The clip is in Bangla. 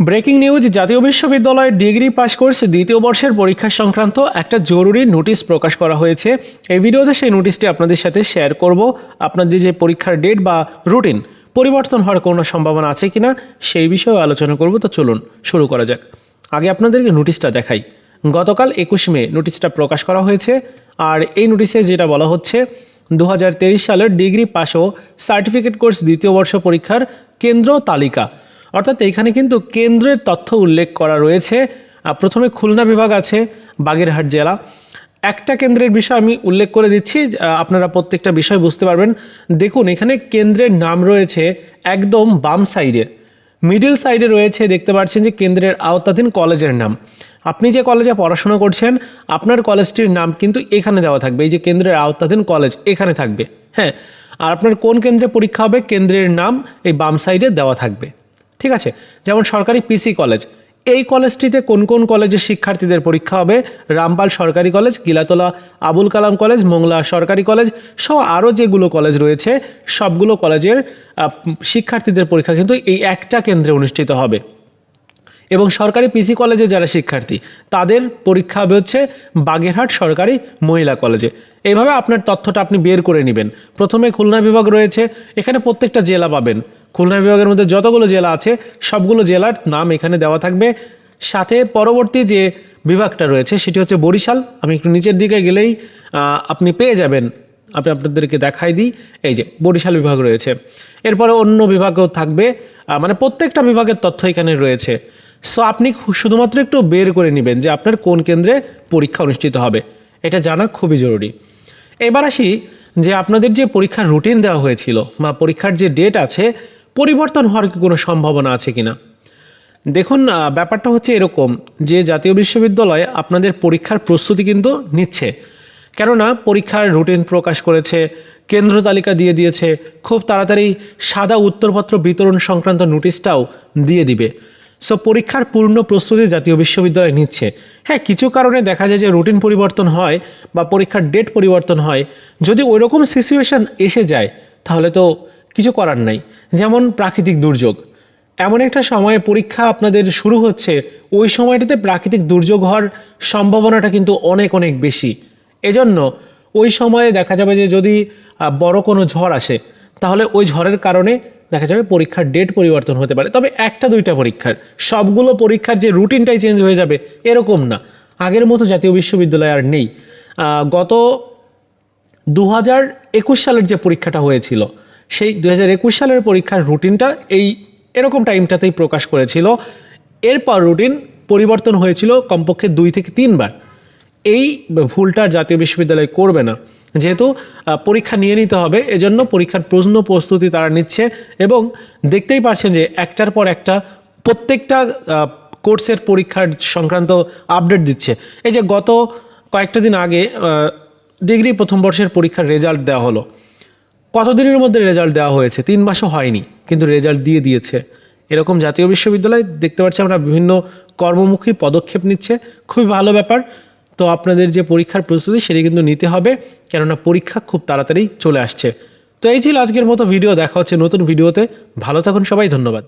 ব্রেকিং নিউজ, জাতীয় বিশ্ববিদ্যালয়ের ডিগ্রি পাস কোর্স, দ্বিতীয় বর্ষের পরীক্ষা সংক্রান্ত একটা জরুরি নোটিশ প্রকাশ করা হয়েছে। এই ভিডিওতে সেই নোটিশটি আপনাদের সাথে শেয়ার করব। আপনাদের যে পরীক্ষার ডেট বা রুটিন পরিবর্তন হওয়ার কোনো সম্ভাবনা আছে কি না সেই বিষয়ে আলোচনা করব। তো চলুন, শুরু করা যাক। আগে আপনাদেরকে নোটিশটা দেখাই। গতকাল একুশ মে নোটিশটা প্রকাশ করা হয়েছে। আর এই নোটিশে যেটা বলা হচ্ছে দু হাজার তেইশ সালের ডিগ্রি পাস ও সার্টিফিকেট কোর্স দ্বিতীয় বর্ষ পরীক্ষার কেন্দ্র তালিকা। অর্থাৎ এখানে কিন্তু কেন্দ্রের তথ্য উল্লেখ করা রয়েছে। প্রথমে খুলনা বিভাগ আছে, বাগেরহাট জেলা। একটা কেন্দ্রের বিষয় আমি উল্লেখ করে দিচ্ছি আপনারা প্রত্যেকটা বিষয় বুঝতে পারবেন। দেখুন, এখানে কেন্দ্রের নাম রয়েছে একদম বাম সাইডে। মিডিল সাইডে রয়েছে, দেখতে পাচ্ছেন যে কেন্দ্রের আওতাধীন কলেজের নাম। আপনি যে কলেজে পড়াশোনা করছেন, আপনার কলেজটির নাম কিন্তু এখানে দেওয়া থাকবে। এই যে কেন্দ্রের আওতাধীন কলেজ, এখানে থাকবে। হ্যাঁ আর আপনার কোন কেন্দ্রে পরীক্ষা হবে, কেন্দ্রের নাম এই বাম সাইডে দেওয়া থাকবে। ঠিক আছে? যেমন সরকারি পিসি কলেজ এই কলেজটিতে কোন কোন কলেজের শিক্ষার্থীদের পরীক্ষা হবে? রামপাল সরকারি কলেজ গিলাতলা আবুল কালাম কলেজ মোংলা সরকারি কলেজ সহ আরও যেগুলো কলেজ রয়েছে, সবগুলো কলেজের শিক্ষার্থীদের পরীক্ষা কিন্তু এই একটা কেন্দ্রে অনুষ্ঠিত হবে। এবং সরকারি পিসি কলেজে যারা শিক্ষার্থী, তাদের পরীক্ষা হবে হচ্ছে বাগেরহাট সরকারি মহিলা কলেজে। এইভাবে আপনার তথ্যটা আপনি বের করে নেবেন। প্রথমে খুলনা বিভাগ রয়েছে, এখানে প্রত্যেকটা জেলা পাবেন। খুলনা বিভাগের মধ্যে যতগুলো জেলা আছে, সবগুলো জেলার নাম এখানে দেওয়া থাকবে। সাথে পরবর্তী যে বিভাগটা রয়েছে, সেটি হচ্ছে বরিশাল। আমি একটু নিচের দিকে গেলেই আপনি পেয়ে যাবেন। আমি আপনাদেরকে দেখাই দিই। এই যে, বরিশাল বিভাগ রয়েছে। এরপরে অন্য বিভাগও থাকবে। মানে প্রত্যেকটা বিভাগের তথ্য এখানে রয়েছে। সো আপনি শুধুমাত্র একটু বের করে নেবেন যে আপনার কোন কেন্দ্রে পরীক্ষা অনুষ্ঠিত হবে। এটা জানা খুবই জরুরি। এবার আসি যে আপনাদের যে পরীক্ষার রুটিন দেওয়া হয়েছিল বা পরীক্ষার যে ডেট আছে, পরিবর্তন হওয়ার কি কোনো সম্ভাবনা আছে কিনা? দেখুন ব্যাপারটা হচ্ছে এরকম যে জাতীয় বিশ্ববিদ্যালয় আপনাদের পরীক্ষার প্রস্তুতি কিন্তু নিচ্ছে। কেননা পরীক্ষার রুটিন প্রকাশ করেছে, কেন্দ্র তালিকা দিয়ে দিয়েছে, খুব তাড়াতাড়ি সাদা উত্তরপত্র বিতরণ সংক্রান্ত নোটিশটাও দিয়ে দিবে। সো পরীক্ষার পূর্ণ প্রস্তুতি জাতীয় বিশ্ববিদ্যালয় নিচ্ছে। হ্যাঁ কিছু কারণে দেখা যায় যে রুটিন পরিবর্তন হয় বা পরীক্ষার ডেট পরিবর্তন হয়। যদি ওই রকম সিচুয়েশন এসে যায়, তাহলে তো কিছু করার নাই। যেমন প্রাকৃতিক দুর্যোগ। এমন একটা সময়ে পরীক্ষা আপনাদের শুরু হচ্ছে, ওই সময়টাতে প্রাকৃতিক দুর্যোগ হওয়ার সম্ভাবনাটা কিন্তু অনেক অনেক বেশি। এজন্য ওই সময়ে দেখা যাবে যে যদি বড় কোনো ঝড় আসে, তাহলে ওই ঝড়ের কারণে দেখা যাবে পরীক্ষার ডেট পরিবর্তন হতে পারে। তবে একটা দুইটা পরীক্ষার। সবগুলো পরীক্ষার যে রুটিনটাই চেঞ্জ হয়ে যাবে, এরকম না। আগের মতো জাতীয় বিশ্ববিদ্যালয় আর নেই। গত দু হাজার একুশ সালের যে পরীক্ষাটা হয়েছিল, সেই দু হাজার একুশ সালের পরীক্ষার রুটিনটা এই এরকম টাইমটাতেই প্রকাশ করেছিল। এরপর রুটিন পরিবর্তন হয়েছিল কমপক্ষে দুই থেকে তিনবার। এই ভুলটা জাতীয় বিশ্ববিদ্যালয় করবে না। যেহেতু পরীক্ষা নিয়ে নিতে হবে, এজন্য পরীক্ষার প্রশ্ন প্রস্তুতি তারা নিচ্ছে এবং দেখতেই পারছেন যে একটার পর একটা প্রত্যেকটা কোর্সের পরীক্ষার সংক্রান্ত আপডেট দিচ্ছে। এই যে গত কয়েকটা দিন আগে ডিগ্রি প্রথম বর্ষের পরীক্ষার রেজাল্ট দেওয়া হলো। কতদিনের মধ্যে রেজাল্ট দেওয়া হয়েছে? তিন মাসও হয়নি, কিন্তু রেজাল্ট দিয়ে দিয়েছে। এরকম জাতীয় বিশ্ববিদ্যালয়, দেখতে পাচ্ছি আমরা বিভিন্ন কর্মমুখী পদক্ষেপ নিচ্ছে। খুবই ভালো ব্যাপার। তো আপনাদের যে পরীক্ষার প্রস্তুতি সেটি কিন্তু নিতে হবে, কেননা পরীক্ষা খুব তাড়াতাড়ি চলে আসছে। তো এই ছিল আজকের মতো ভিডিও, দেখা হচ্ছে নতুন ভিডিওতে। ভালো থাকুন সবাই, ধন্যবাদ।